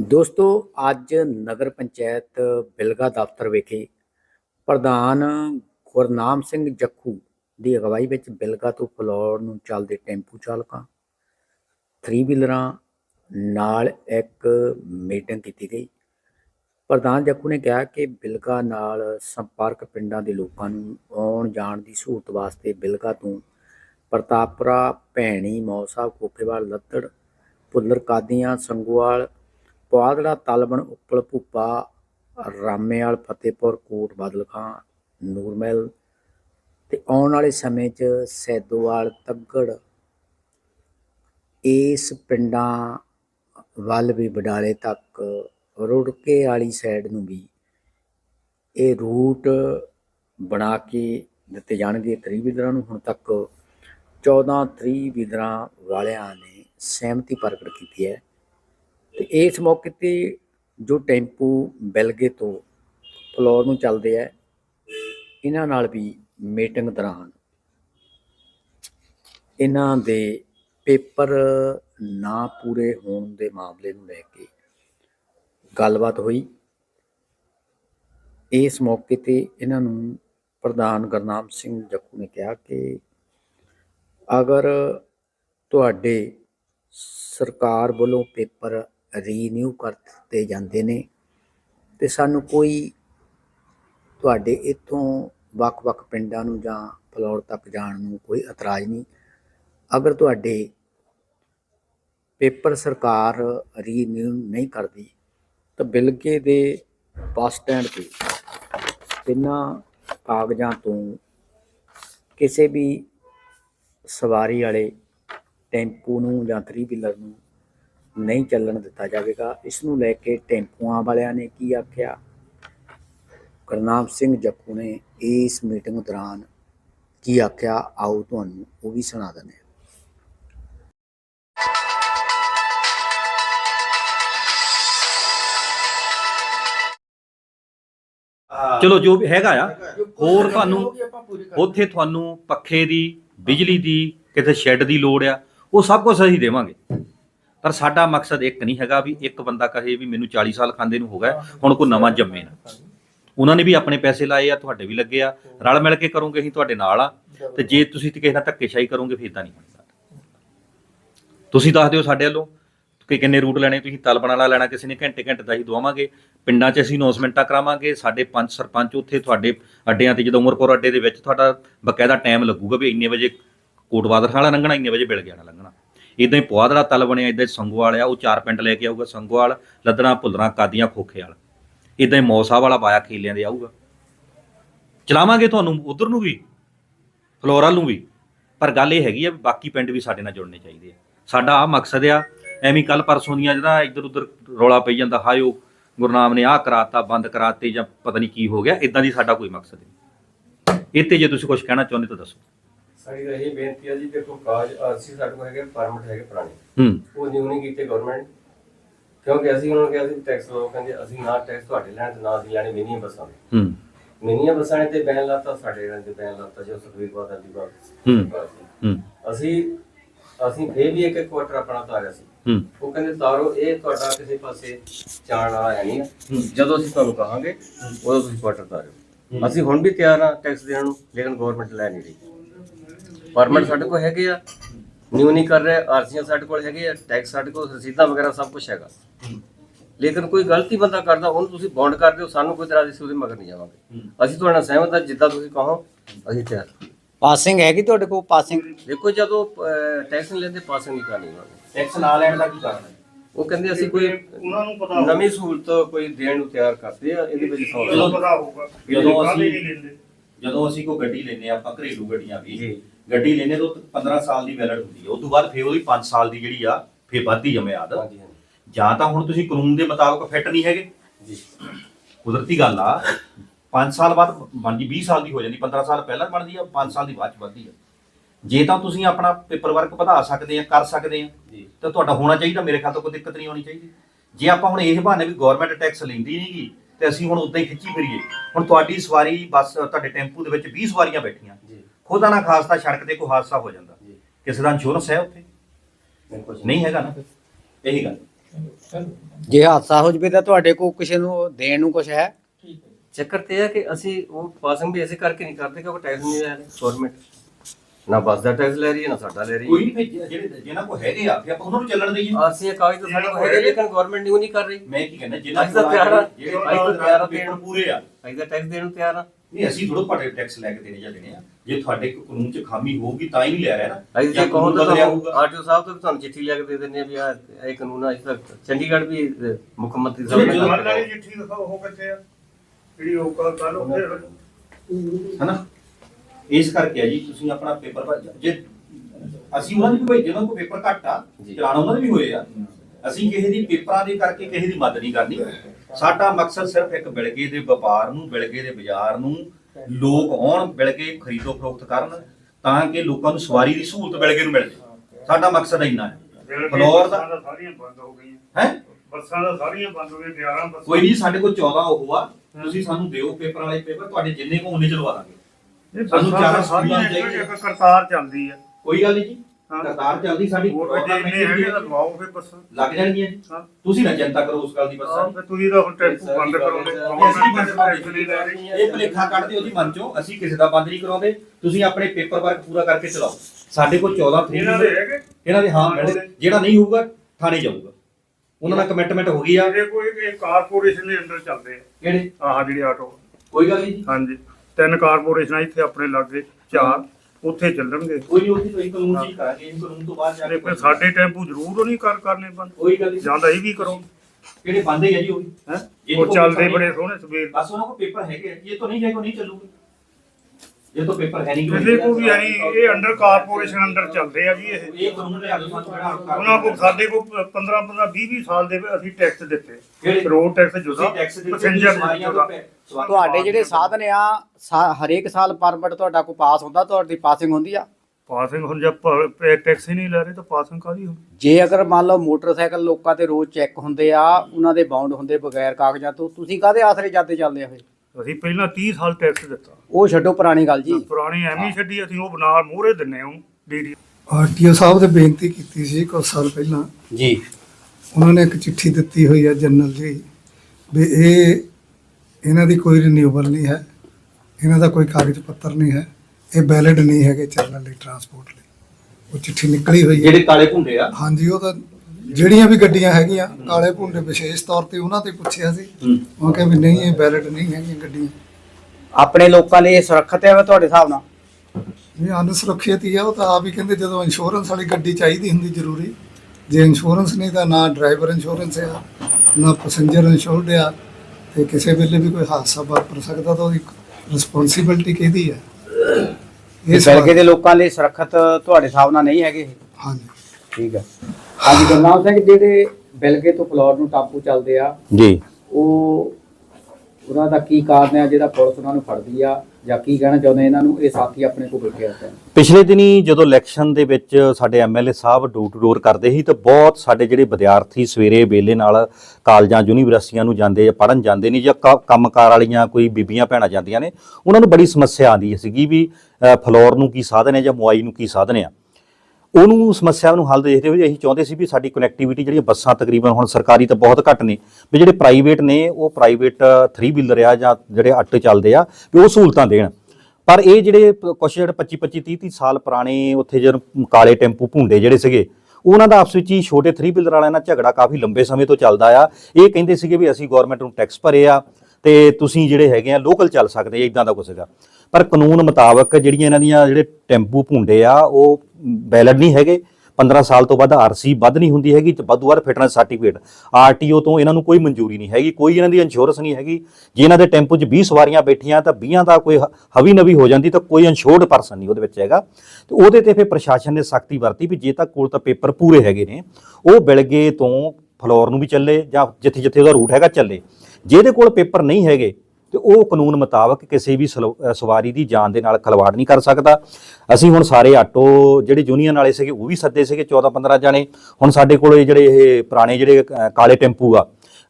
ਦੋਸਤੋ, ਅੱਜ ਨਗਰ ਪੰਚਾਇਤ ਬਿਲਗਾ ਦਫ਼ਤਰ ਵਿਖੇ ਪ੍ਰਧਾਨ ਗੁਰਨਾਮ ਸਿੰਘ ਜੱਖੂ ਦੀ ਅਗਵਾਈ ਵਿੱਚ ਬਿਲਗਾ ਤੋਂ ਫਲੋਰ ਨੂੰ ਚੱਲਦੇ ਟੈਂਪੂ ਚਾਲਕਾਂ 3 ਵੀਲਰਾਂ ਨਾਲ ਇੱਕ ਮੀਟਿੰਗ ਕੀਤੀ ਗਈ। ਪ੍ਰਧਾਨ ਜੱਖੂ ਨੇ ਕਿਹਾ ਕਿ ਬਿਲਗਾ ਨਾਲ ਸੰਪਰਕ ਪਿੰਡਾਂ ਦੇ ਲੋਕਾਂ ਨੂੰ ਆਉਣ ਜਾਣ ਦੀ ਸਹੂਲਤ ਵਾਸਤੇ ਬਿਲਗਾ ਤੋਂ ਪ੍ਰਤਾਪਰਾ ਭੈਣੀ, ਮੌਸਾ ਕੋਖੇਵਾਲ ਲੱਤੜ, ਭੁੱਲਰ, ਕਾਦੀਆਂ, ਸੰਗੋਵਾਲ ਪੁਆਧੜਾ ਤਲਬਣ ਉੱਪਲ, ਭੁੱਪਾ, ਰਾਮੇਵਾਲ, ਫਤਿਹਪੁਰ, ਕੋਟ, ਬਾਦਲ ਖਾਂ ਨੂਰਮਹਿਲ ਤੇ ਆਉਣ ਵਾਲੇ ਸਮੇਂ 'ਚ ਸੈਦੋਵਾਲ, ਤੱਗੜ। ਇਸ ਪਿੰਡਾਂ ਵੱਲ ਵੀ ਬਡਾਲੇ ਤੱਕ ਰੁੜਕੇ ਵਾਲੀ ਸਾਈਡ ਨੂੰ ਵੀ ਇਹ ਰੂਟ ਬਣਾ ਕੇ ਦਿੱਤੇ ਜਾਣਗੇ। ਤਰੀ ਵੀਲਰਾਂ ਨੂੰ ਹੁਣ ਤੱਕ 14 ਤਰੀ ਵੀਲਰਾਂ ਵਾਲਿਆਂ ਨੇ ਸਹਿਮਤੀ ਪ੍ਰਗਟ ਕੀਤੀ ਹੈ। ਤੇ ਇਸ ਮੌਕੇ ਤੇ ਜੋ ਟੈਂਪੂ ਬੈਲਗੇ ਤੋਂ ਫਲੋਰ ਨੂੰ ਚੱਲਦੇ ਆ, ਇਹਨਾਂ ਨਾਲ ਵੀ ਮੀਟਿੰਗ ਦੌਰਾਨ ਇਹਨਾਂ ਦੇ ਪੇਪਰ ਨਾ ਪੂਰੇ ਹੋਣ ਦੇ ਮਾਮਲੇ ਨੂੰ ਲੈ ਕੇ ਗੱਲਬਾਤ ਹੋਈ। ਇਸ ਮੌਕੇ ਤੇ ਇਹਨਾਂ ਨੂੰ ਪ੍ਰਧਾਨ ਗੁਰਨਾਮ ਸਿੰਘ ਜੱਖੂ ਨੇ ਕਿਹਾ ਕਿ ਅਗਰ ਤੁਹਾਡੇ ਸਰਕਾਰ ਵੱਲੋਂ ਪੇਪਰ ਰੀਨਿਊ ਕਰ ਦਿੱਤੇ ਜਾਂਦੇ ਨੇ ਤੇ ਸਾਨੂੰ ਕੋਈ ਤੁਹਾਡੇ ਇੱਥੋਂ ਵੱਖ-ਵੱਖ ਪਿੰਡਾਂ ਨੂੰ ਜਾਂ ਫਲੋਰ ਤੱਕ ਜਾਣ ਨੂੰ ਕੋਈ ਇਤਰਾਜ਼ ਨਹੀਂ। ਅਗਰ ਤੁਹਾਡੇ ਪੇਪਰ ਸਰਕਾਰ ਰੀਨਿਊ ਨਹੀਂ ਕਰਦੀ, ਤਾਂ ਬਿਲਕੇ ਦੇ ਬੱਸ ਸਟੈਂਡ ਤੇ ਇਹਨਾਂ ਕਾਗਜ਼ਾਂ ਤੋਂ ਕਿਸੇ ਵੀ ਸਵਾਰੀ ਵਾਲੇ ਟੈਂਪੂ ਨੂੰ ਜਾਂ 3 ਵੀਲਰ ਨੂੰ ਨਹੀਂ ਚੱਲਣ ਦਿੱਤਾ ਜਾਵੇਗਾ। ਇਸ ਨੂੰ ਲੈ ਕੇ ਟੈਂਪੂਆਂ ਵਾਲਿਆਂ ਨੇ ਕੀ ਆਖਿਆ? ਗੁਰਨਾਮ ਸਿੰਘ ਜੱਪੂ ਨੇ ਇਸ ਮੀਟਿੰਗ ਦੌਰਾਨ ਕੀ ਆਖਿਆ? ਆਓ ਤੁਹਾਨੂੰ ਉਹ ਵੀ ਸੁਣਾ ਦਿੰਦੇ ਹਾਂ। ਚਲੋ ਜੋ ਵੀ ਹੈਗਾ ਆ ਹੋਰ ਤੁਹਾਨੂੰ ਉੱਥੇ ਤੁਹਾਨੂੰ ਪੱਖੇ ਦੀ ਬਿਜਲੀ ਦੀ ਕਿਤੇ ਸ਼ੈੱਡ ਦੀ ਲੋੜ ਆ ਉਹ ਸਭ ਕੁਝ ਅਸੀਂ ਦੇਵਾਂਗੇ। ਪਰ ਸਾਡਾ ਮਕਸਦ ਇੱਕ ਨਹੀਂ ਹੈਗਾ ਵੀ ਇੱਕ ਬੰਦਾ ਕਹੇ ਵੀ ਮੈਨੂੰ 40 ਸਾਲ ਖਾਂਦੇ ਨੂੰ ਹੋ ਗਿਆ ਹੁਣ ਕੋਈ ਨਵਾਂ ਜੰਮੇ ਨਾ। ਉਹਨਾਂ ਨੇ ਵੀ ਆਪਣੇ ਪੈਸੇ ਲਾਏ ਆ, ਤੁਹਾਡੇ ਵੀ ਲੱਗੇ ਆ, ਰਲ ਮਿਲ ਕੇ ਕਰੋਗੇ ਅਸੀਂ ਤੁਹਾਡੇ ਨਾਲ ਆ, ਤੇ ਜੇ ਤੁਸੀਂ ਕਿਸੇ ਨਾਲ ਧੱਕੇਸ਼ਾਹੀ ਕਰੋਗੇ, ਫਿਰ ਤਾਂ ਨਹੀਂ ਹੋਣਾ ਤੁਸੀਂ ਦੱਸ ਦਿਓ ਸਾਡੇ ਵੱਲੋਂ ਕਿ ਕਿੰਨੇ ਰੂਟ ਲੈਣੇ, ਤੁਸੀਂ ਤਲਬਣ ਵਾਲਾ ਲੈਣਾ, ਕਿਸੇ ਨੇ ਘੰਟੇ ਘੰਟੇ ਦਾ ਹੀ ਦਵਾਵਾਂਗੇ। ਪਿੰਡਾਂ 'ਚ ਅਸੀਂ ਅਨਾਉਂਸਮੈਂਟਾਂ ਕਰਾਵਾਂਗੇ, ਸਾਡੇ ਪੰਜ ਸਰਪੰਚ ਉੱਥੇ ਤੁਹਾਡੇ ਅੱਡਿਆਂ ਤੇ, ਜਦੋਂ ਉਮਰਪੁਰ ਅੱਡੇ ਦੇ ਵਿੱਚ ਤੁਹਾਡਾ ਬਕਾਇਦਾ ਟਾਈਮ ਲੱਗੂਗਾ ਵੀ ਇੰਨੇ ਵਜੇ ਕੋਟਬਾਦਰ ਵਾਲਾ ਲੰਘਣਾ, ਇੰਨੇ ਵਜੇ ਬਿਲ ਗਿਆਣਾ ਲੰਘਣਾ। ਇਦਾਂ ਹੀ ਪੁਆਧੜਾ ਤਲ ਬਣਿਆ ਇਦਾਂ ਹੀ ਸੰਗੋਵਾਲ ਆ ਉਹ ਚਾਰ ਪਿੰਡ ਲੈ ਕੇ ਆਊਗਾ ਸੰਗੋਵਾਲ ਲੱਦਣਾ, ਭੁੱਲਣਾ, ਕਾਦੀਆਂ ਖੋਖੇਵਾਲ ਇਦਾਂ ਹੀ ਮੌਸਾ ਵਾਲਾ ਬਾਇਆ ਖੇਲਿਆਂ ਦੇ ਆਊਗਾ। ਚਲਾਵਾਂਗੇ ਤੁਹਾਨੂੰ ਉਧਰ ਨੂੰ ਵੀ ਫਲੋਰਲ ਨੂੰ ਵੀ, ਪਰ ਗੱਲ ਇਹ ਹੈਗੀ ਆ ਵੀ ਬਾਕੀ ਪਿੰਡ ਵੀ ਸਾਡੇ ਨਾਲ ਜੁੜਨੇ ਚਾਹੀਦੇ ਆ। ਸਾਡਾ ਆ ਮਕਸਦ ਆ, ਐਵੇਂ ਕੱਲ ਪਰਸੋਂ ਦੀਆਂ ਜਿਹੜਾ ਇੱਧਰ ਉੱਧਰ ਰੌਲਾ ਪਈ ਜਾਂਦਾ, ਹਾਏ ਉਹ ਗੁਰਨਾਮ ਨੇ ਆਹ ਕਰਾਤਾ, ਬੰਦ ਕਰਾਤੇ ਜਾਂ ਪਤਾ ਨਹੀਂ ਕੀ ਹੋ ਗਿਆ ਇਦਾਂ ਦੀ ਸਾਡਾ ਕੋਈ ਮਕਸਦ ਨਹੀਂ। ਇੱਥੇ ਜੇ ਤੁਸੀਂ ਕੁਝ ਕਹਿਣਾ ਚਾਹੁੰਦੇ ਤਾਂ ਦੱਸੋ। ਸਾਡੀ ਤਾਂ ਇਹ ਬੇਨਤੀ ਹੈ ਜੀ ਦੇਖੋ ਕਾਜ ਆਰਸੀ ਸਾਡੇ ਕੋਲ ਹੈਗੇ ਪਰਮਿਟ ਹੈਗੇ ਪੁਰਾਣੇ। ਹੂੰ। ਉਹ ਨਿਊ ਨਹੀਂ ਕੀਤੇ ਗਵਰਨਮੈਂਟ ਕਿਉਂਕਿ ਅਸੀਂ ਉਹਨਾਂ ਨੂੰ ਕਿਹਾ ਸੀ ਟੈਕਸ ਲਓ ਕਹਿੰਦੇ ਅਸੀਂ ਨਾ ਟੈਕਸ ਤੁਹਾਡੇ ਲੈਣ ਤੇ ਨਾ ਅਸੀਂ ਲੈਣੇ ਮਿਨੀਆਂ ਬੱਸਾਂ ਦੇ। ਹੂੰ। ਮਿਨੀਆਂ ਬੱਸਾਂ ਤੇ ਬੈਨ ਲਾਤਾ ਸਾਡੇ ਇਹਨਾਂ ਤੇ ਬੈਨ ਲਾਤਾ ਜੋ ਸੁਖਵੀਰ ਬਾਦਲ ਦੀ ਬਾਤ ਹੂੰ। ਅਸੀਂ ਅਸੀਂ ਫੇਰ ਵੀ ਇੱਕ ਇੱਕ ਕੁਆਟਰ ਆਪਣਾ ਤਾਰਿਆ ਸੀ। ਹੂੰ। ਉਹ ਕਹਿੰਦੇ ਤਾਰੋ ਇਹ ਤੁਹਾਡਾ ਕਿਸੇ ਪਾਸੇ ਜਾਣ ਵਾਲਾ ਹੈ ਨਹੀਂ। ਜਦੋਂ ਅਸੀਂ ਤੁਹਾਨੂੰ ਕਹਾਂਗੇ ਉਦੋਂ ਤੁਸੀਂ ਕੁਆਟਰ ਤਾਰਿਓ। ਅਸੀਂ ਹੁਣ ਵੀ ਤਿਆਰ ਆ ਟੈਕਸ ਦੇਣ ਨੂੰ ਲੇਕਿਨ ਗਵਰਨਮੈਂਟ ਲੈ ਨਹੀਂ ਰਹੀ। ਪਰਮਿਟ ਸਾਡੇ ਕੋਲ ਹੈਗੇ ਆ। ਨਿਊ ਨਹੀਂ ਕਰ ਰਹੇ ਆਰਸੀਆਂ ਸਾਡੇ ਕੋਲ ਹੈਗੇ ਆ ਟੈਕਸ ਸਾਡੇ ਕੋਲ ਰਸੀਦਾਂ ਵਗੈਰਾ ਸਭ ਕੁਝ ਹੈਗਾ। ਲੇਕਿਨ ਕੋਈ ਗਲਤੀ ਬੰਦਾ ਕਰਦਾ ਉਹਨੂੰ ਤੁਸੀਂ ਬੌਂਡ ਕਰ ਦਿਓ ਸਾਨੂੰ ਕੋਈ ਤਰ੍ਹਾਂ ਦੀ ਉਹਦੇ ਮਗਰ ਨਹੀਂ ਜਾਵਾਂਗੇ। ਅਸੀਂ ਤੁਹਾਡੇ ਨਾਲ ਸਹਿਮਤ ਹਾਂ ਜਿੱਦਾਂ ਤੁਸੀਂ ਕਹੋ ਅਸੀਂ ਤਿਆਰ ਪਾਸਿੰਗ ਹੈਗੀ ਤੁਹਾਡੇ ਕੋਲ ਪਾਸਿੰਗ ਦੇਖੋ ਜਦੋਂ ਟੈਕਸ ਨਹੀਂ ਲੈਂਦੇ ਪਾਸਿੰਗ ਨਹੀਂ ਕਰਨੀ ਉਹਨਾਂ ਨੇ। ਟੈਕਸ ਨਾ ਲੈਣ ਦਾ ਕੀ ਕਾਰਨ ਉਹ ਕਹਿੰਦੇ ਅਸੀਂ ਕੋਈ ਉਹਨਾਂ ਨੂੰ ਪਤਾ ਨਵੀਂ ਸਹੂਲਤ ਕੋਈ ਦੇਣ ਨੂੰ ਤਿਆਰ ਕਰਦੇ ਆ ਇਹਦੇ ਵਿੱਚ ਹੋਊਗਾ। ਜਦੋਂ ਅਸੀਂ- ਨਹੀਂ ਲੈਂਦੇ? ਜਦੋਂ ਅਸੀਂ ਕੋਈ ਗੱਡੀ ਲੈਨੇ ਆ ਆਪਾਂ ਘਰੇਲੂ ਗੱਡੀਆਂ ਵੀ। ਗੱਡੀ ਲੈਨੇ ਤਾਂ 15 ਸਾਲ ਦੀ ਵੈਲਿਡ ਹੁੰਦੀ ਹੈ। ਉਸ ਤੋਂ ਬਾਅਦ ਫੇਰ ਉਹਦੀ 5 ਸਾਲ ਦੀ ਜਿਹੜੀ ਆ ਫੇਰ ਵੱਧਦੀ ਆ ਮਿਆਦ। ਹਾਂਜੀ ਹਾਂਜੀ। ਜਾਂ ਤਾਂ ਹੁਣ ਤੁਸੀਂ ਕਾਨੂੰਨ ਦੇ ਮੁਤਾਬਕ ਫਿੱਟ ਨਹੀਂ ਹੈਗੇ। ਜੀ। ਕੁਦਰਤੀ ਗੱਲ ਆ 5 ਸਾਲ ਬਾਅਦ ਬਣਦੀ 20 ਸਾਲ ਦੀ ਹੋ ਜਾਂਦੀ 15 ਸਾਲ ਪਹਿਲਾਂ ਬਣਦੀ ਆ 5 ਸਾਲ ਦੀ ਬਾਅਦ ਚ ਵੱਧਦੀ ਆ। ਜੇ ਤਾਂ ਤੁਸੀਂ ਆਪਣਾ ਪੇਪਰ ਵਰਕ ਵਧਾ ਸਕਦੇ ਆ ਕਰ ਸਕਦੇ ਆ ਜੀ। ਤਾਂ ਤੁਹਾਡਾ ਹੋਣਾ ਚਾਹੀਦਾ ਮੇਰੇ ਖਿਆਲ ਤੋਂ ਕੋਈ ਦਿੱਕਤ ਨਹੀਂ ਹੋਣੀ ਚਾਹੀਦੀ। ਜੇ ਆਪਾਂ ਹੁਣ ਇਹ ਬਹਾਨੇ ਵੀ ਗਵਰਨਮੈਂਟ ਟੈਕਸ ਲੈਂਦੀ ਨਹੀਂਗੀ ਤੇ ਅਸੀਂ ਹੁਣ ਉਦਾਂ ਹੀ ਖਿੱਚੀ ਫਿਰੀਏ। ਹੁਣ ਤੁਹਾਡੀ ਸਵਾਰੀ ਬੱਸ ਤੁਹਾਡੇ ਟੈਂਪੂ ਦੇ ਵਿੱਚ 20 ਸਵਾਰੀਆਂ ਬੈਠੀਆਂ। ਜੀ। ਖੁਦਾ ਨਾ ਖਾਸਤਾ ਸੜਕ ਤੇ ਕੋਈ ਹਾਦਸਾ ਹੋ ਜਾਂਦਾ। ਜੀ। ਕਿਸੇ ਦਾ ਇੰਸ਼ੋਰੈਂਸ ਹੈ ਉੱਥੇ? ਨਹੀਂ ਹੈਗਾ ਨਾ? ਇਹੀ ਗੱਲ। ਜੇ ਹਾਦਸਾ ਹੋ ਜਵੇ ਤਾਂ ਤੁਹਾਡੇ ਕੋਲ ਕਿਸੇ ਨੂੰ ਦੇਣ ਨੂੰ ਕੁਝ ਹੈ? ਚੱਕਰ ਤੇ ਹੈ ਕਿ ਅਸੀਂ ਉਹ ਪਾਸਿੰਗ ਵੀ ਐਸੇ ਕਰਕੇ ਨਹੀਂ ਕਰਦੇ ਕਿਉਂਕਿ ਟੈਕਸ ਨਹੀਂ ਲੈ ਰਹੀ ਗਵਰਨਮੈਂਟ ਨਾ ਬੱਸ ਦਾ ਟੈਕਸ ਲੈ ਰਹੀ ਹੈ ਨਾ ਸਾਡਾ ਲੈ ਰਹੀ ਕੋਈ ਹੈ ਨਹੀਂ ਫਿਰ ਜਿਹੜੇ ਜਿਹਨਾਂ ਕੋ ਹੈਗੇ ਆ ਆਪਾਂ ਉਹਨਾਂ ਨੂੰ ਚੱਲਣ ਦੇਈਏ। ਅਸੀਂ ਇਹ ਕਾਗਜ਼ ਤਾਂ ਸਾਡੇ ਕੋਲ ਹੈਗੇ ਲੇਕਿਨ ਗਵਰਨਮੈਂਟ ਨਹੀਂ ਉਹ ਨਹੀਂ ਕਰ ਰਹੀ। ਮੈਂ ਕੀ ਕਹਿੰਦਾ ਜਿਨ੍ਹਾਂ ਅਸੀਂ ਤਾਂ ਤਿਆਰ ਆ। ਜਿਹੜੇ ਤਾਂ ਤਿਆਰ ਆ ਦੇਣ। ਪੂਰੇ ਆ। ਅਸੀਂ ਤਾਂ ਟੈਕਸ ਦੇਣ ਨੂੰ ਤਿਆਰ ਆ। ਨਹੀਂ ਅਸੀਂ ਥੋੜਾ ਤੁਹਾਡੇ ਟੈਕਸ ਲੈ ਕੇ ਦੇਣੇ ਜਾਂ ਦੇਣੇ ਆ। ਜੇ ਤੁਹਾਡੇ ਕੋ ਕਾਨੂੰਨ 'ਚ ਖਾਮੀ ਹੋਊਗੀ ਤਾਂ ਹੀ ਲੈ ਰਿਹਾ ਨਾ। ਅਸੀਂ ਜਾਂ ਕਹੋ ਤਾਂ ਆਰਟੀਓ ਸਾਹਿਬ ਤੋਂ ਵੀ ਤੁਹਾਨੂੰ ਚਿੱਠੀ ਲਿਆ ਕੇ ਦੇ ਦਿੰਦੇ ਆ ਵੀ ਆ ਇਹ ਕਾਨੂੰਨ ਆ ਇਸ ਤੱਕ ਚੰਡੀਗੜ੍ਹ ਵੀ ਅਹ, ਮੁੱਖ ਮੰਤਰੀ ਸਾਹਿਬ ਨੇ ਜਦੋਂ- ਕੰਮ ਕੱਲ ਵਾਲੀ ਚਿੱਠੀ ਦਿਖਾਓ ਉਹ ਕਿੱਥੇ ਆ? ਜਿਹੜੀ ਉਹ ਕੱਲ ਕੱਲ ਉੱਥੇ ਹਨਾ? ਇਸ ਕਰਕੇ ਆ ਜੀ ਤੁਸੀਂ ਆਪਣਾ ਪੇਪਰ ਭਰ ਜੇ ਅਸੀਂ ਉਹਨਾਂ ਦੀ ਵੀ ਭਾਈ ਜਿਹਨਾਂ ਕੋ ਪੇਪਰ ਘੱਟ ਆ ਜੀ। ਚਲਾਨ ਉਹਨਾਂ ਦੇ ਵੀ ਹੋਏ ਆ। ਅਸੀਂ ਕਿਸੇ ਦੀ ਪੇਪਰਾਂ ਦੇ ਕਰਕੇ ਕਿਸੇ ਦੀ ਮਦਦ ਨਹੀਂ ਕਰਨੀ। ਸਾਡਾ ਮਕਸਦ ਸਿਰਫ ਇੱਕ ਬਿਲਗੇ ਦੇ ਵਪਾਰ ਨੂੰ ਬਿਲਗੇ ਦੇ ਬਾਜ਼ਾਰ ਨੂੰ ਲੋਕ ਆਉਣ ਬਿਲਗੇ ਖਰੀਦੋ ਫਰੋਖਤ ਕਰਨ ਤਾਂ ਕਿ ਲੋਕਾਂ ਨੂੰ ਸਵਾਰੀ ਦੀ ਸਹੂਲਤ ਬਿਲਗੇ ਨੂੰ ਮਿਲ ਜਾਵੇ ਸਾਡਾ ਮਕਸਦ ਇੰਨਾ ਹੈ। ਫਲੋਰ ਦਾ ਸਾਰੀਆਂ ਬੰਦ ਹੋ ਗਈਆਂ। ਹੈ? ਬੱਸਾਂ ਤਾਂ ਸਾਰੀਆਂ ਬੰਦ ਹੋ ਗਈਆਂ 11 ਬੱਸਾਂ ਕੋਈ ਨਹੀਂ ਸਾਡੇ ਕੋਲ 14 ਉਹ ਆ। ਤੁਸੀਂ ਸਾਨੂੰ ਦਿਓ ਪੇਪਰ ਵਾਲੇ ਪੇਪਰ ਤੁਹਾਡੇ ਜਿੰਨੇ ਕੋ ਉਹਨੇ ਚਲਵਾ ਦਾਂਗੇ। ਸਾਨੂੰ ਬੱਸਾਂ ਚਾਰ ਤਾਂ ਸਾਰੀਆਂ ਕਰਤਾਰ ਚੱਲਦੀ ਆ। ਕੋਈ ਗੱਲ ਨਹੀਂ ਜੀ। ਹਾਂ। ਕਰਤਾਰ ਚੱਲਦੀ ਸਾਡੀ ਜੇ ਇੰਨੇ ਹੈਗੇ ਤਾਂ ਲਵਾਓ ਫਿਰ ਬੱਸਾਂ। ਲੱਗ ਜਾਣਗੀਆਂ। ਜੀ ਹਾਂ। ਤੁਸੀਂ ਨਾ ਚਿੰਤਾ ਕਰੋ ਉਸ ਗੱਲ ਦੀ ਆਹ ਬਸ ਫਿਰ ਤੁਸੀਂ ਤਾਂ ਹੁਣ ਟੈਂਪੂ ਬੰਦ ਕਰੋਗੇ ਅਸੀਂ ਬੰਦ ਟੈਕਸ ਨਹੀਂ ਰਹੀ ਇਹ ਭਲੇਖਾ ਕੱਢਦੇ ਜੀ ਮਨ ਚੋਂ। ਅਸੀਂ ਕਿਸੇ ਦਾ ਬੰਦ ਨਹੀਂ ਕਰਾਉਂਦੇ। ਤੁਸੀਂ ਆਪਣੇ ਪੇਪਰ ਵਰਕ ਪੂਰਾ ਕਰਕੇ ਚਲਾਓ। ਸਾਡੇ ਕੋਲ 14 ਤਰੀਕ ਇਹਨਾਂ ਦੇ ਹੈਗੇ? ਇਹਨਾਂ ਦੇ ਹਾਂ ਮਿਲਦੇ ਜਿਹੜਾ ਨਹੀਂ ਹੋਊਗਾ ਥਾਣੇ ਜਾਊਗਾ। ਉਹਨਾਂ ਦਾ ਕਮਿਟਮੈਂਟ ਹੋ ਗਈ ਆ। ਜਿਹੜੇ ਕੋਈ ਇਹ ਕਾਰਪੋਰੇਸ਼ਨ ਦੇ ਅੰਡਰ ਚੱਲਦੇ ਕਿਹੜੇ? ਆ ਆਹ ਜਿਹੜੇ ਆਟੋ ਕੋਈ ਗੱਲ ਨਹੀਂ ਜੀ। ਹਾਂਜੀ। ਤਿੰਨ ਕਾਰਪੋਰੇਸ਼ਨਾਂ ਇੱਥੇ ਆਪਣੇ ਲਾਗੇ ਚਾਰ। ਉੱਥੇ ਚੱਲਣਗੇ। ਕੋਈ ਨਹੀਂ ਉੱਥੇ ਤੁਸੀਂ ਕਾਨੂੰਨ ਚੀਜ਼ ਕਰਾਂਗੇ ਇਹ ਕਾਨੂੰਨ ਤੋਂ ਬਾਅਦ ਜਾ ਕੇ ਫਿਰ ਸਾਡੇ ਟੈਂਪੂ ਜ਼ਰੂਰ ਉਹ ਨਹੀਂ ਕਰ ਕਰਨੇ ਬੰਦ। ਕੋਈ ਗੱਲ ਨਹੀਂ। ਜਾਂ ਇਹ ਵੀ ਕਰੋ। ਜਿਹੜੇ ਬੰਦੇ ਆ ਜੀ ਉਹ ਹੈ? ਉਹ ਚੱਲਦੇ ਬੜੇ ਸੋਹਣੇ ਸਵੇਰ। ਬਸ ਉਹਨਾਂ ਕੋਲ ਪੇਪਰ ਹੈਗੇ ਆ। ਇਹ ਤਾਂ ਨਹੀਂ ਹੈ ਕੋ ਨਹੀਂ ਚੱਲੂਗੀ। ਇਹ ਤਾਂ ਪੇਪਰ ਹੈ ਨਹੀਂ ਇਹਦੇ ਕੋ ਵੀ ਯਾਨੀ ਇਹ ਅੰਡਰ ਕਾਰਪੋਰੇਸ਼ਨ ਅੰਡਰ ਚੱਲਦੇ ਆ ਜੀ ਇਹ। ਉਹਨਾਂ ਕੋ ਸਾਡੇ ਕੋ 15 15 20 ਸਾਲ ਦੇ ਅਸੀਂ ਟੈਕਸ ਦਿੱਤੇ। ਰੋਡ ਟੈਕਸ ਜੁਦਾ ਪੈਸੇਂਜਰ ਤੁਹਾਡੇ ਜਿਹੜੇ ਸਾਧਨ ਆ ਹਰੇਕ ਸਾਲ ਪਰਮਿਟ ਤੁਹਾਡਾ ਕੋ ਪਾਸ ਹੁੰਦਾ ਤੁਹਾਡੀ ਪਾਸਿੰਗ ਹੁੰਦੀ ਆ? ਪਾਸਿੰਗ ਹੁਣ ਜਦ ਟੈਕਸ ਹੀ ਨਹੀਂ ਲੈ ਰਹੇ ਤਾਂ ਪਾਸਿੰਗ ਕਾਦੀ ਹੋ ਜੇ ਅਗਰ ਮੰਨ ਲਓ ਮੋਟਰਸਾਈਕਲ ਲੋਕਾਂ ਤੇ ਰੋਜ਼ ਚੈੱਕ ਹੁੰਦੇ ਆ ਉਹਨਾਂ ਦੇ ਬਾਉਂਡ ਹੁੰਦੇ ਬਗੈਰ ਕਾਗਜ਼ਾਂ ਤੋਂ ਤੁਸੀਂ ਕਾਦੇ ਆਸਰੇ ਜਾਂਦੇ ਚੱਲਦੇ ਆ ਫੇ ਅਸੀਂ ਪਹਿਲਾਂ 30 ਸਾਲ ਟੈਕਸ ਦਿੱਤਾ। ਉਹ ਛੱਡੋ ਪੁਰਾਣੀ ਗੱਲ ਜੀ। ਪੁਰਾਣੀ ਐਵੇਂ ਛੱਡੀ ਅਸੀਂ ਉਹ ਨਾਲ ਮੂਹਰੇ ਦਿੰਨੇ ਹਾਂ ਡੀਡੀ। ਆਰਟੀਓ ਸਾਹਿਬ ਦੇ ਬੇਨਤੀ ਕੀਤੀ ਸੀ ਕੁਝ ਸਾਲ ਪਹਿਲਾਂ। ਜੀ। ਉਹਨਾਂ ਨੇ ਇੱਕ ਚਿੱਠੀ ਦਿੱਤੀ ਹੋਈ ਹੈ ਜਨਰਲ ਜੀ ਵੀ ਇਹ ਇਹਨਾਂ ਦੀ ਕੋਈ ਰਿਨਿਊਬਲ ਨਹੀਂ ਹੈ ਇਹਨਾਂ ਦਾ ਕੋਈ ਕਾਗਜ਼ ਪੱਤਰ ਨਹੀਂ ਹੈ ਇਹ ਵੈਲਿਡ ਨਹੀਂ ਹੈਗੇ ਚੱਲਣ ਲਈ ਟਰਾਂਸਪੋਰਟ ਲਈ। ਉਹ ਚਿੱਠੀ ਨਿਕਲੀ ਹੋਈ ਹੈ ਜਿਹੜੇ ਕਾਲੇ ਭੁੰਡੇ ਆ। ਹਾਂਜੀ ਉਹ ਤਾਂ ਜਿਹੜੀਆਂ ਵੀ ਗੱਡੀਆਂ ਹੈਗੀਆਂ ਕਾਲੇ ਭੁੰਡੇ ਵਿਸ਼ੇਸ਼ ਤੌਰ ਤੇ ਉਹਨਾਂ ਤੇ ਪੁੱਛਿਆ ਸੀ। ਉਹ ਕਹਿੰਦੇ ਵੀ ਨਹੀਂ ਇਹ ਵੈਲਿਡ ਨਹੀਂ ਹੈਗੀਆਂ ਗੱਡੀਆਂ। ਆਪਣੇ ਲੋਕਾਂ ਲਈ ਇਹ ਸੁਰੱਖਿਅਤ ਹੈ ਤੁਹਾਡੇ ਹਿਸਾਬ ਨਾਲ? ਇਹ ਅਨਸੁਰੱਖਿਅਤ ਹੀ ਆ ਉਹ ਤਾਂ ਆਪ ਹੀ ਕਹਿੰਦੇ ਜਦੋਂ ਇੰਸ਼ੋਰੈਂਸ ਵਾਲੀ ਗੱਡੀ ਚਾਹੀਦੀ ਹੁੰਦੀ ਜ਼ਰੂਰੀ। ਜੇ ਇੰਸ਼ੋਰੈਂਸ ਨਹੀਂ ਤਾਂ ਨਾ ਡਰਾਈਵਰ ਇੰਸ਼ੋਰੈਂਸ ਆ ਨਾ ਪੈਸੇਂਜਰ ਇੰਸ਼ੋਰਡ ਆ ਤੇ ਕਿਸੇ ਵੇਲੇ ਵੀ ਕੋਈ ਹਾਦਸਾ ਵਾਪਰ ਸਕਦਾ ਤਾਂ ਉਹਦੀ ਰਿਸਪੌਂਸਿਬਿਲਟੀ ਕਿਹਦੀ ਹੈ ਇਹ ਸਵਾਲ- ਬਲਕੇ ਦੇ ਲੋਕਾਂ ਲਈ ਸੁਰੱਖਿਅਤ ਤੁਹਾਡੇ ਹਿਸਾਬ ਨਾਲ ਨਹੀਂ ਹੈਗੇ? ਹਾਂਜੀ। ਠੀਕ ਹੈ ਹਾਂਜੀ ਗੁਰਨਾਮ ਸਿੰਘ ਜਿਹੜੇ ਬਲਕੇ ਤੋਂ ਫਲੋਰ ਨੂੰ ਟਾਪੂ ਚੱਲਦੇ ਆ ਜੀ। ਉਹ ਉਹਨਾਂ ਦਾ ਕੀ ਕਾਰਨ ਹੈ ਜਿਹੜਾ ਪੁਲਿਸ ਉਹਨਾਂ ਨੂੰ ਫੜਦੀ ਆ ਜਾਂ ਕੀ ਕਹਿਣਾ ਚਾਹੁੰਦੇ ਇਹਨਾਂ ਨੂੰ ਇਹ ਸਾਥੀ ਆਪਣੇ ਕੋਲ ਬੈਠੇ ਆ ਪਿਛਲੇ ਦਿਨੀ ਜਦੋਂ ਇਲੈਕਸ਼ਨ ਦੇ ਵਿੱਚ ਸਾਡੇ MLA Sahib door to door ਕਰਦੇ ਸੀ ਤਾਂ ਬਹੁਤ ਸਾਡੇ ਜਿਹੜੇ ਵਿਦਿਆਰਥੀ ਸਵੇਰੇ ਵੇਲੇ ਨਾਲ ਕਾਲਜਾਂ ਯੂਨੀਵਰਸਿਟੀਆਂ ਨੂੰ ਜਾਂਦੇ ਆ ਪੜਨ ਜਾਂਦੇ ਨੇ ਜਾਂ ਕੰਮਕਾਰ ਵਾਲੀਆਂ ਕੋਈ ਬੀਬੀਆਂ ਭੈਣਾਂ ਜਾਂਦੀਆਂ ਨੇ ਉਹਨਾਂ ਨੂੰ ਬੜੀ ਸਮੱਸਿਆ ਆਉਂਦੀ ਸੀਗੀ ਵੀ ਫਲੋਰ ਨੂੰ ਕੀ ਸਾਧਨ ਹੈ ਜਾਂ ਮੁਆਈ ਨੂੰ ਕੀ ਸਾਧਨ ਆ। ਉਹਨੂੰ ਸਮੱਸਿਆ ਨੂੰ ਹੱਲ ਦੇਖਦੇ ਹੋਏ ਅਸੀਂ ਚਾਹੁੰਦੇ ਸੀ ਵੀ ਸਾਡੀ ਕਨੈਕਟੀਵਿਟੀ ਜਿਹੜੀਆਂ ਬੱਸਾਂ ਤਕਰੀਬਨ ਹੁਣ ਸਰਕਾਰੀ ਤਾਂ ਬਹੁਤ ਘੱਟ ਨੇ, ਵੀ ਜਿਹੜੇ ਪ੍ਰਾਈਵੇਟ ਨੇ, ਉਹ ਪ੍ਰਾਈਵੇਟ 3 ਵੀਲਰ ਆ ਜਾਂ ਜਿਹੜੇ ਆਟੋ ਚੱਲਦੇ ਆ, ਵੀ ਉਹ ਸਹੂਲਤਾਂ ਦੇਣ। ਪਰ ਇਹ ਜਿਹੜੇ ਕੁਛ ਜਿਹੜੇ 25 25 30 30 ਸਾਲ ਪੁਰਾਣੇ ਉੱਥੇ ਜਿਹੜੇ ਕਾਲੇ ਟੈਂਪੂ ਭੁੰਡੇ ਜਿਹੜੇ ਸੀਗੇ, ਉਹਨਾਂ ਦਾ ਆਪਸ ਵਿੱਚ ਹੀ ਛੋਟੇ 3 ਵੀਲਰ ਵਾਲਿਆਂ ਨਾਲ ਝਗੜਾ ਕਾਫੀ ਲੰਬੇ ਸਮੇਂ ਤੋਂ ਚੱਲਦਾ ਆ। ਇਹ ਕਹਿੰਦੇ ਸੀਗੇ ਵੀ ਅਸੀਂ ਗਵਰਨਮੈਂਟ ਨੂੰ ਟੈਕਸ ਭਰੇ ਆ ਤੇ ਤੁਸੀਂ ਜਿਹੜੇ ਹੈਗੇ ਆ ਲੋਕਲ ਚੱਲ ਸਕਦੇ ਆ ਇਦਾਂ ਦਾ ਕੁਛ ਹੈਗਾ। ਪਰ ਕਾਨੂੰਨ ਮੁਤਾਬਕ ਜਿਹੜੀਆਂ ਇਹਨਾਂ ਦੀਆਂ ਜਿਹੜੇ ਟੈਂਪੂ ਭੁੰਡੇ ਆ, ਉਹ ਵੈਲਿਡ ਨਹੀਂ ਹੈਗੇ। 15 ਸਾਲ ਤੋਂ ਵੱਧ ਆਰਸੀ ਵੱਧ ਨਹੀਂ ਹੁੰਦੀ ਹੈਗੀ ਤੇ ਵੱਧ ਵਾਰ ਫਿਟਨੈਸ ਸਰਟੀਫਿਕੇਟ ਆਰਟੀਓ ਤੋਂ ਇਹਨਾਂ ਨੂੰ ਕੋਈ ਮਨਜ਼ੂਰੀ ਨਹੀਂ ਹੈਗੀ, ਕੋਈ ਇਹਨਾਂ ਦੀ ਇੰਸ਼ੋਰੈਂਸ ਨਹੀਂ ਹੈਗੀ। ਜੇ ਇਹਨਾਂ ਦੇ ਟੈਂਪੂ 'ਚ 20 ਸਵਾਰੀਆਂ ਬੈਠੀਆਂ ਤਾਂ 20 ਦਾ ਕੋਈ ਹਵੀ ਨਵੀ ਹੋ ਜਾਂਦੀ ਤਾਂ ਕੋਈ ਇੰਸ਼ੋਰਡ ਪਰਸਨ ਨਹੀਂ ਉਹਦੇ ਵਿੱਚ ਹੈਗਾ। ਤੇ ਉਹਦੇ ਤੇ ਫਿਰ ਪ੍ਰਸ਼ਾਸਨ ਨੇ ਸਖਤੀ ਵਰਤੀ ਵੀ ਜੇ ਤਾਂ ਕੋਲ ਤਾਂ ਪੇਪਰ ਪੂਰੇ ਹੈਗੇ ਨੇ, ਉਹ ਬਿਲਗੇ ਤੋਂ ਫਲੋਰ ਨੂੰ ਵੀ ਚੱਲੇ ਜਾਂ ਜਿੱਥੇ ਜਿੱਥੇ ਉਹਦਾ ਰੂਟ ਹੈਗਾ ਚੱਲੇ। ਜਿਹਦੇ ਕੋਲ ਪੇਪਰ ਨਹੀਂ ਹੈਗੇ ਤੇ ਉਹ ਕਾਨੂੰਨ ਮੁਤਾਬਕ ਕਿਸੇ ਵੀ ਸਲੋ- ਸਵਾਰੀ ਦੀ ਜਾਨ ਦੇ ਨਾਲ ਖਲਵਾੜ ਨਹੀਂ ਕਰ ਸਕਦਾ। ਅਸੀਂ ਹੁਣ ਸਾਰੇ ਆਟੋ ਜਿਹੜੇ ਯੂਨੀਅਨ ਵਾਲੇ ਸੀਗੇ, ਉਹ ਵੀ ਸੱਦੇ ਸੀਗੇ 14 15 ਜਾਣੇ। ਹੁਣ ਸਾਡੇ ਕੋਲ ਜਿਹੜੇ ਇਹ ਪੁਰਾਣੇ ਜਿਹੜੇ ਕਾਲੇ ਟੈਂਪੂ ਆ,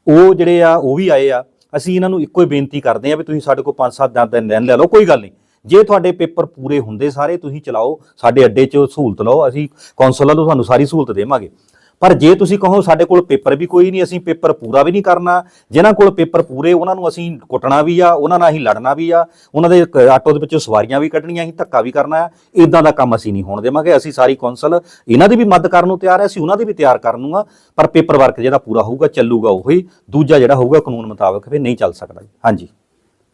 ਉਹ ਜਿਹੜੇ ਆ, ਉਹ ਵੀ ਆਏ ਆ। ਅਸੀਂ ਇਹਨਾਂ ਨੂੰ ਇੱਕੋ ਹੀ ਬੇਨਤੀ ਕਰਦੇ ਆ ਵੀ ਤੁਸੀਂ ਸਾਡੇ ਕੋਲ 5-7 ਦਿਨ ਦਿਨ ਲੈ ਲਓ, ਕੋਈ ਗੱਲ ਨਹੀਂ। ਜੇ ਤੁਹਾਡੇ ਪੇਪਰ ਪੂਰੇ ਹੁੰਦੇ ਸਾਰੇ, ਤੁਸੀਂ ਚਲਾਓ, ਸਾਡੇ ਅੱਡੇ 'ਚ ਸਹੂਲਤ ਲਓ, ਅਸੀਂ ਕੌਂਸਲ ਵੱਲੋਂ ਤੁਹਾਨੂੰ ਸਾਰੀ ਸਹੂਲਤ ਦੇਵਾਂਗੇ। ਪਰ ਜੇ ਤੁਸੀਂ ਕਹੋ ਸਾਡੇ ਕੋਲ ਪੇਪਰ ਵੀ ਕੋਈ ਨਹੀਂ, ਅਸੀਂ ਪੇਪਰ ਪੂਰਾ ਵੀ ਨਹੀਂ ਕਰਨਾ, ਜਿਨ੍ਹਾਂ ਕੋਲ ਪੇਪਰ ਪੂਰੇ, ਉਹਨਾਂ ਨੂੰ ਅਸੀਂ ਕੁੱਟਣਾ ਵੀ ਆ, ਉਹਨਾਂ ਨਾਲ ਅਸੀਂ ਲੜਨਾ ਵੀ ਆ, ਉਹਨਾਂ ਦੇ ਕ- ਆਟੋ ਦੇ ਵਿੱਚੋਂ ਸਵਾਰੀਆਂ ਵੀ ਕੱਢਣੀਆਂ, ਅਸੀਂ ਧੱਕਾ ਵੀ ਕਰਨਾ ਆ ਇਦਾਂ ਦਾ ਕੰਮ ਅਸੀਂ ਨਹੀਂ ਹੋਣ ਦੇਵਾਂਗੇ, ਅਸੀਂ ਸਾਰੀ ਕੌਂਸਲ ਇਹਨਾਂ ਦੀ ਵੀ ਮਦਦ ਕਰਨ ਨੂੰ ਤਿਆਰ ਹੈ ਅਸੀਂ ਉਹਨਾਂ ਦੀ ਵੀ ਤਿਆਰ ਕਰਨ ਨੂੰ ਆ, ਪਰ ਪੇਪਰ ਵਰਕ ਜਿਹੜਾ ਪੂਰਾ ਹੋਊਗਾ, ਚੱਲੂਗਾ ਉਹੀ, ਦੂਜਾ ਜਿਹੜਾ ਹੋਊਗਾ, ਕਾਨੂੰਨ ਮੁਤਾਬਕ ਫਿਰ ਨਹੀਂ ਚੱਲ ਸਕਦਾ ਜੀ। ਹਾਂਜੀ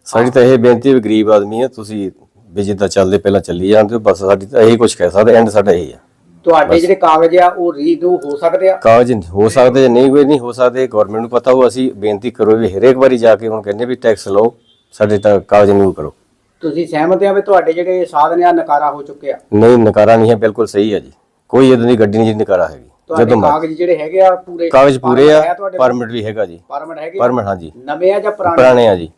ਸਾਡੀ ਤਾਂ ਇਹ ਬੇਨਤੀ ਵੀ ਗਰੀਬ ਆਦਮੀ ਹੈ ਤੁਸੀਂ ਵੀ ਜਿੱਦਾਂ ਚੱਲਦੇ, ਪਹਿਲਾਂ ਚੱਲੀ ਜਾਣ ਹੋ, ਬਸ ਸਾਡੀ ਤਾਂ ਇਹੀ ਕੁਝ ਕਹਿ ਸਕਦੇ ਐਂਡ ਸਾਡਾ ਇਹੀ ਆ ਤੁਹਾਡੇ ਜਿਹੜੇ ਕਾਗਜ਼ ਆ ਉਹ ਰੀਡੂ ਹੋ ਸਕਦੇ ਆ? ਕਾਗਜ਼ ਹੋ ਸਕਦੇ ਜਾਂ ਨਹੀਂ ਕੋਈ ਨਹੀਂ ਹੋ ਸਕਦੇ ਗਵਰਨਮੈਂਟ ਨੂੰ ਪਤਾ ਹੋ ਅਸੀਂ ਬੇਨਤੀ ਕਰੋ ਵੀ ਹਰੇਕ ਵਾਰੀ ਜਾ ਕੇ ਹੁਣ ਕਹਿੰਦੇ ਵੀ ਟੈਕਸ ਲਓ ਸਾਡੇ ਤਾਂ ਕਾਗਜ਼ ਨਹੀਂ ਕਰੋ। ਤੁਸੀਂ ਸਹਿਮਤ ਆ ਵੀ ਤੁਹਾਡੇ ਜਿਹੜੇ ਸਾਧਨ ਆ ਨਕਾਰਾ ਹੋ ਚੁੱਕੇ ਆ ਨਹੀਂ ਨਕਾਰਾ ਨਹੀਂ ਹੈ ਬਿਲਕੁਲ ਸਹੀ ਹੈ ਜੀ। ਕੋਈ ਇਦਾਂ ਦੀ ਗੱਡੀ ਨਹੀਂ ਨਕਾਰਾ ਹੈਗੀ ਤੁਹਾਡੇ ਜਦੋਂ। ਕਾਗਜ਼ ਜਿਹੜੇ ਹੈਗੇ ਆ ਪੂਰੇ ਕਾਗਜ਼ ਪੂਰੇ ਆ ਪਰਮਿਟ ਵੀ ਹੈਗਾ ਜੀ। ਪਰਮਿਟ ਹੈਗੇ? ਪਰਮਿਟ ਹਾਂਜੀ। ਨਵੇਂ ਆ ਜਾਂ ਪੁਰਾਣੇ? ਪੁਰਾਣੇ ਆ ਜੀ।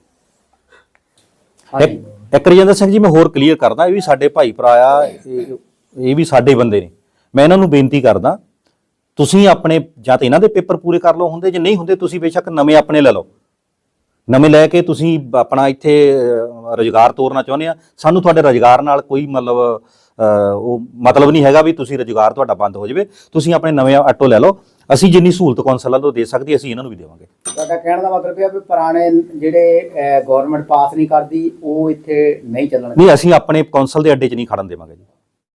ਇੱਕ ਇੱਕ ਰਜਿੰਦਰ ਸਿੰਘ ਜੀ ਮੈਂ ਹੋਰ ਕਲੀਅਰ ਕਰਦਾ ਇਹ ਵੀ ਸਾਡੇ ਭਾਈ ਭਰਾ ਆ ਇਹ ਵੀ ਸਾਡੇ ਬੰਦੇ ਨੇ। ਮੈਂ ਇਹਨਾਂ ਨੂੰ ਬੇਨਤੀ ਕਰਦਾ ਤੁਸੀਂ ਆਪਣੇ ਜਾਂ ਤਾਂ ਇਹਨਾਂ ਦੇ ਪੇਪਰ ਪੂਰੇ ਕਰ ਲਓ ਹੁੰਦੇ ਜੇ ਨਹੀਂ ਹੁੰਦੇ ਤੁਸੀਂ ਬੇਸ਼ੱਕ ਨਵੇਂ ਆਪਣੇ ਲੈ ਲਓ। ਨਵੇਂ ਲੈ ਕੇ ਤੁਸੀਂ ਆਪਣਾ ਇੱਥੇ ਰੁਜ਼ਗਾਰ ਤੋਰਨਾ ਚਾਹੁੰਦੇ ਆ। ਸਾਨੂੰ ਤੁਹਾਡੇ ਰੁਜ਼ਗਾਰ ਨਾਲ ਕੋਈ ਮਤਲਬ ਉਹ ਮਤਲਬ ਨਹੀਂ ਹੈਗਾ ਵੀ ਤੁਸੀਂ ਰੁਜ਼ਗਾਰ ਤੁਹਾਡਾ ਬੰਦ ਹੋ ਜਾਵੇ। ਤੁਸੀਂ ਆਪਣੇ ਨਵੇਂ ਆਟੋ ਲੈ ਲਓ। ਅਸੀਂ ਜਿੰਨੀ ਸਹੂਲਤ ਕੌਂਸਲ ਵੱਲੋਂ ਦੇ ਸਕਦੀ ਅਸੀਂ ਇਹਨਾਂ ਨੂੰ ਵੀ ਦੇਵਾਂਗੇ। ਤੁਹਾਡਾ ਕਹਿਣ ਦਾ ਮਤਲਬ ਇਹ ਆ ਵੀ ਪੁਰਾਣੇ ਜਿਹੜੇ ਗਵਰਨਮੈਂਟ ਪਾਸ ਨਹੀਂ ਕਰਦੀ ਉਹ ਇੱਥੇ ਨਹੀਂ ਚੱਲਣਗੇ ਨਹੀਂ ਅਸੀਂ ਆਪਣੇ ਕੌਂਸਲ ਦੇ ਅੱਡੇ 'ਚ ਨਹੀਂ ਖੜਨ ਦੇਵਾਂਗੇ ਜੀ।